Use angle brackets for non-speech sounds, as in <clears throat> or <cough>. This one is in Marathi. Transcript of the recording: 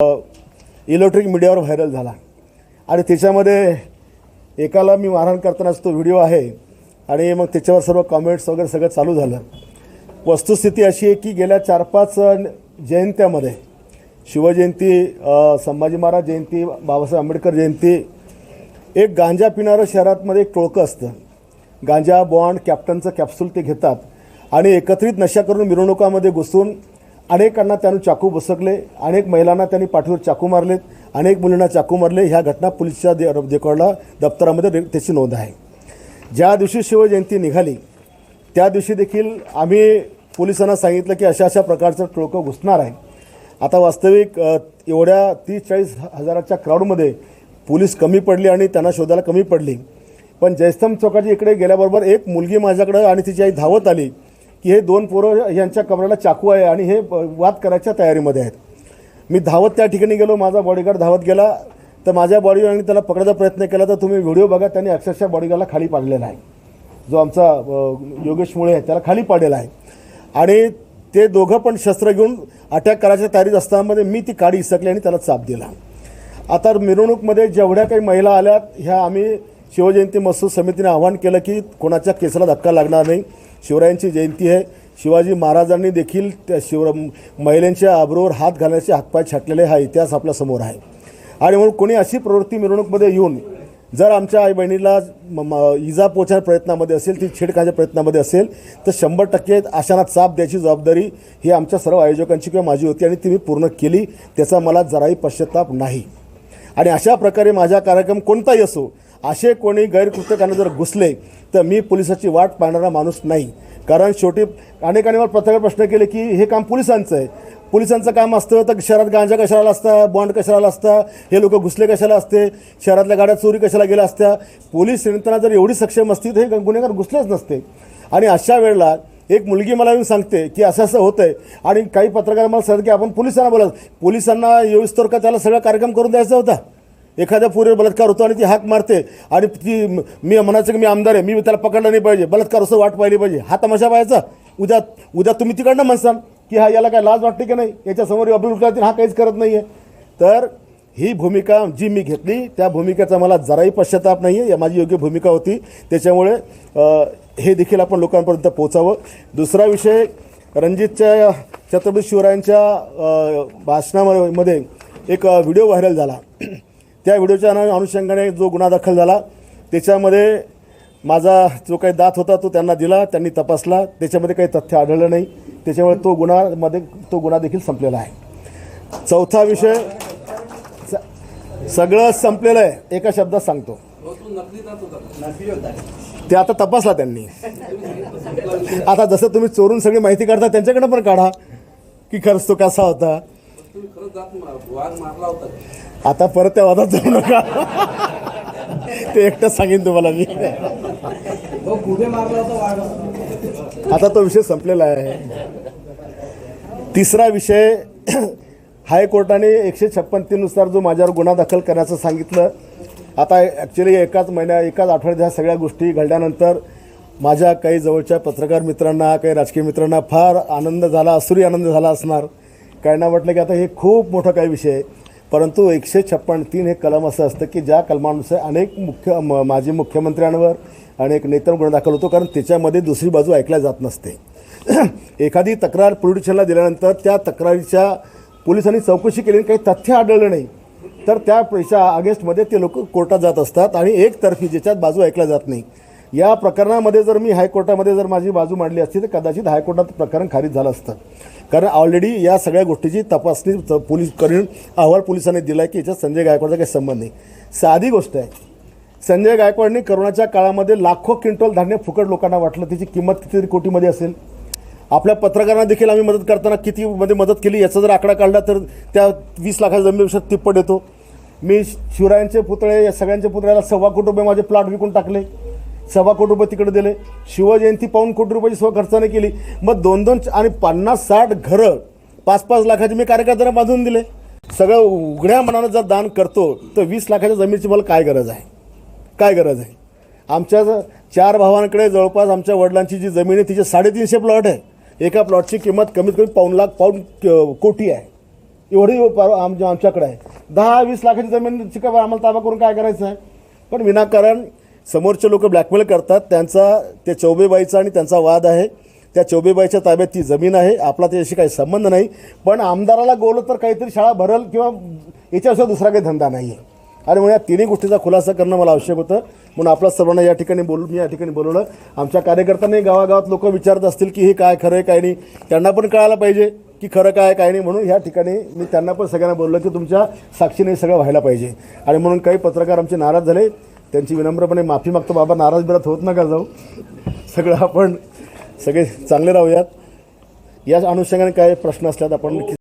इलेक्ट्रिक मीडियावर व्हायरल झाला. आणि त्याच्यामध्ये एकाला मी मारहाण करतानाच तो व्हिडिओ आहे. आणि मग त्याच्यावर सर्व कॉमेंट्स वगैरे सगळं चालू झालं. वस्तुस्थिती अशी आहे की गेल्या चार पाच जयंत्यामध्ये शिवजयंती संभाजी महाराज जयंती बाबासाहेब आंबेडकर जयंती एक गांजा पिणारं शहरातमध्ये एक टोळकं असतं. गांजा बॉन्ड कॅप्टनचं कॅप्सूल ते घेतात. आणि एकत्रित नशा करून मिरवणुकामध्ये घुसून अनेकांना त्यानं चाकू बसकले अनेक महिलांना त्यांनी पाठीवर चाकू मारलेत अनेक मुलींना चाकू मारले. ह्या घटना पोलिसच्या दे- रेकॉर्डला दप्तरामध्ये त्याची नोंद आहे. ज्या दिवशी शिवजयंती निघाली त्या दिवशी देखील आम्ही पोलिसांना सांगितलं की अशा अशा प्रकारचं टोळकं घुसणार आहे. आता वास्तविक एवढ्या तीस चाळीस हजाराच्या क्राऊडमध्ये पोलीस कमी पडली आणि त्यांना शोधायला कमी पडली. पण जयस्तंभ चौकाच्या इकडे गेल्याबरोबर एक मुलगी माझ्याकडं आणि तिची आई धावत आली. की हे दोन पोरं यांच्या कमराला चाकू आहे आणि हे वाद करायच्या तयारीमध्ये आहेत. मी धावत त्या ठिकाणी गेलो माझा बॉडीगार्ड धावत गेला. तर माझ्या बॉडीगार्डने त्याला पकडायचा प्रयत्न केला तर तुम्ही व्हिडिओ बघा त्यांनी अक्षरशः बॉडीगार्डला खाली पाडलेला आहे. जो आमचा योगेश मुळे आहे त्याला खाली पाडलेला आहे. आणि ते दोघं पण शस्त्र घेऊन अटॅक करायच्या तयारीत असतानामध्ये मी ती काडी इसकली आणि त्याला चाप दिला. आता मिरवणूकमध्ये जेवढ्या काही महिला आल्यात ह्या आम्ही शिवजयंती मसूद समितीने आवाहन केलं की कोणाच्या केसाला धक्का लागणार नाही. शिवरायांची जयंती आहे. शिवाजी महाराजांनी देखील त्या शिव महिलांच्या आबरोवर हात घालण्याचे हातपाय छाटलेले हा इतिहास आपल्यासमोर आहे. आणि म्हणून कोणी अशी प्रवृत्ती मिरवणूकमध्ये येऊन जर आमच्या आई बहिणीला इजा पोचण्याच्या प्रयत्नामध्ये असेल ती छेड खाण्याच्या प्रयत्नामध्ये असेल तर शंभर टक्के अशांना चाप द्यायची जबाबदारी ही आमच्या सर्व आयोजकांची किंवा माझी होती आणि ती मी पूर्ण केली त्याचा मला जराही पश्चाताप नाही. आणि अशा प्रकारे माझा कार्यक्रम कोणताही असो असे कोणी गैरकृत्य करणे जर घुसले तर मी पोलिसाची वाट पाहणारा माणूस नाही. कारण शेवटी अनेकांनी मला प्रत्येक प्रश्न केले की हे काम पोलिसांचं आहे. पोलिसांचं काम असतं तर शहरात गांजा कशाला असता बॉन्ड कशाला असता हे लोक घुसले कशाला असते शहरातल्या गाड्या चोरी कशाला गेल्या असत्या. पोलीस यंत्रणा जर एवढी सक्षम असती तर हे गुन्हेगार घुसलेच नसते. आणि अशा वेळेला एक मुलगी मला येऊन सांगते की असं असं होतं आहे आणि काही पत्रकार मला सांगतात की आपण पोलिसांना बोलत पोलिसांना येऊस्तोर का त्याला सगळा कार्यक्रम करून द्यायचा होता? एखाद्या पुरीवर बलात्कार होतो आणि ती हाक मारते आणि ती मी म्हणायचं की मी आमदार आहे मी त्याला पकडलं नाही पाहिजे बलात्कार असं वाट पाहिली पाहिजे. हा तमाशा पाहायचा. उद्या उद्या तुम्ही तिकडनं म्हणसाल की हा याला काय लाज वाटते की नाही? याच्यासमोर अब्दुल कलातील हा काहीच करत नाही आहे तर ही भूमिका जी मी घेतली त्या भूमिकेचा मला जराही पश्चाताप नाही आहे या माझी योग्य भूमिका होती. त्याच्यामुळे हे देखील आपण लोकांपर्यंत पोचावं दुसरा विषय रणजितच्या छत्रपती शिवरायांच्या भाषणामध्ये एक व्हिडिओ व्हायरल झाला. त्या व्हिडिओच्या अनु- अनुषंगाने जो गुन्हा दाखल झाला त्याच्यामध्ये माझा जो काही दात होता तो त्यांना दिला त्यांनी तपासला त्याच्यामध्ये काही तथ्य आढळलं नाही. त्याच्यामुळे तो गुन्हामध्ये तो गुन्हा देखील संपलेला आहे. चौथा विषय स- सगळं संपलेलं आहे. एका शब्दात सांगतो. ते आता तपासला त्यांनी. आता जसं तुम्ही चोरून सगळी माहिती काढता त्यांच्याकडनं पण काढा की खरंच तो कसा होता. आता परत त्या वादात जाऊ नका. ते एकटंच सांगेन तुम्हाला मी. आता तो विषय संपलेला आहे. तिसरा विषय हायकोर्टाने एकशे छप्पन तीननुसार जो माझ्यावर गुन्हा दाखल करण्याचं सांगितलं आता ॲक्च्युली एकाच महिन्या एकाच आठवड्यात ह्या सगळ्या गोष्टी घडल्यानंतर माझ्या काही जवळच्या पत्रकार मित्रांना काही राजकीय मित्रांना फार आनंद झाला असुरी आनंद झाला असणार. काहींना वाटलं की आता हे खूप मोठा काही विषय आहे. परंतु एकशे छप्पन तीन हे कलम असं असतं की ज्या कलमानुसार अनेक मुख्य म- माजी मुख्यमंत्र्यांवर अनेक नेत्यांवर गुन्हा दाखल होतो कारण त्याच्यामध्ये दुसरी बाजू ऐकल्या जात नसते. <clears throat> एखादी तक्रार प्रोड्युशनला दिल्यानंतर त्या तक्रारीच्या पोलिसांनी चौकशी केली काही तथ्य आढळलं नाही. तर त्या पैशा अगेन्स्टमध्ये ते लोक कोर्टात जात असतात आणि एकतर्फी ज्याच्यात बाजू ऐकल्या जात नाही. या प्रकरणामध्ये जर मी हायकोर्टामध्ये जर माझी बाजू मांडली असती तर कदाचित हायकोर्टात प्रकरण खारिज झालं असतं. कारण ऑलरेडी या सगळ्या गोष्टीची तपासणी पोलीस करून. अहवाल पोलिसांनी दिला आहे की याच्यात संजय गायकवाडचा काही संबंध नाही. साधी गोष्ट आहे. संजय गायकवाडने करोनाच्या काळामध्ये लाखो क्विंटल धान्य फुकट लोकांना वाटलं. त्याची किंमत किती कोटीमध्ये असेल. आपल्या पत्रकारांना देखील आम्ही मदत करताना किती मध्ये मदत केली याचा जर आकडा काढला तर त्या वीस लाखाच्या जमिनीपेक्षा तिप्पट येतो मी शिवरायांचे पुतळे या सगळ्यांच्या पुतळ्याला सव्वा कोटी रुपये माझे प्लॉट विकून टाकले. सव्वा कोटी रुपये तिकडे दिले. शिवजयंती पाऊन कोटी रुपयाची स्व खर्चाने केली. मग दोन दोन आणि पन्नास साठ घरं पाच पाच लाखाचे मी कार्यकर्त्यांना बांधून दिले. सगळं उघड्या मनानं जर दान करतो तर वीस लाखाच्या जमिनीची मला काय गरज आहे? काय गरज आहे? आमच्या चार भावांकडे जवळपास आमच्या वडिलांची जी जमीन आहे तिचे साडेतीनशे प्लॉट आहे एका प्लॉटची किंमत कमीत कमी पाऊन लाख पाऊन क- कोटी आहे. एवढी आमच्याकडे आहे. दहा वीस लाखाची जमीन चिका आम्हाला ताबा करून काय करायचं आहे? पण विनाकारण समोरचे लोक ब्लॅकमेल करतात. त्यांचा ते चौबेबाईचा आणि त्यांचा वाद आहे. त्या चौबेबाईच्या ताब्यात ती जमीन आहे. आपला त्याच्याशी काही संबंध नाही. पण आमदाराला गोल तर काहीतरी शाळा भरल किंवा याच्याशिवाय दुसरा काही धंदा नाही आहे आणि म्हणून या तिन्ही गोष्टीचा खुलासा करणं मला आवश्यक होतं. म्हणून आपल्या सर्वांना या ठिकाणी बोलू मी या ठिकाणी बोलवलं. आमच्या कार्यकर्त्यांनी गावागावात लोक विचारत असतील की हे काय खरं आहे काय नाही. त्यांना पण कळायला पाहिजे की खरं काय काय नाही. म्हणून ह्या ठिकाणी मी त्यांना पण सगळ्यांना बोललो की तुमच्या साक्षीने सगळं व्हायला पाहिजे. आणि म्हणून काही पत्रकार आमचे नाराज झाले. त्यांची विनम्रपणे माफी मागतो बाबा नाराज बिराज होत नका जाऊ. सगळं आपण सगळे चांगले राहूयात. या अनुषंगाने काय प्रश्न असल्यात आपण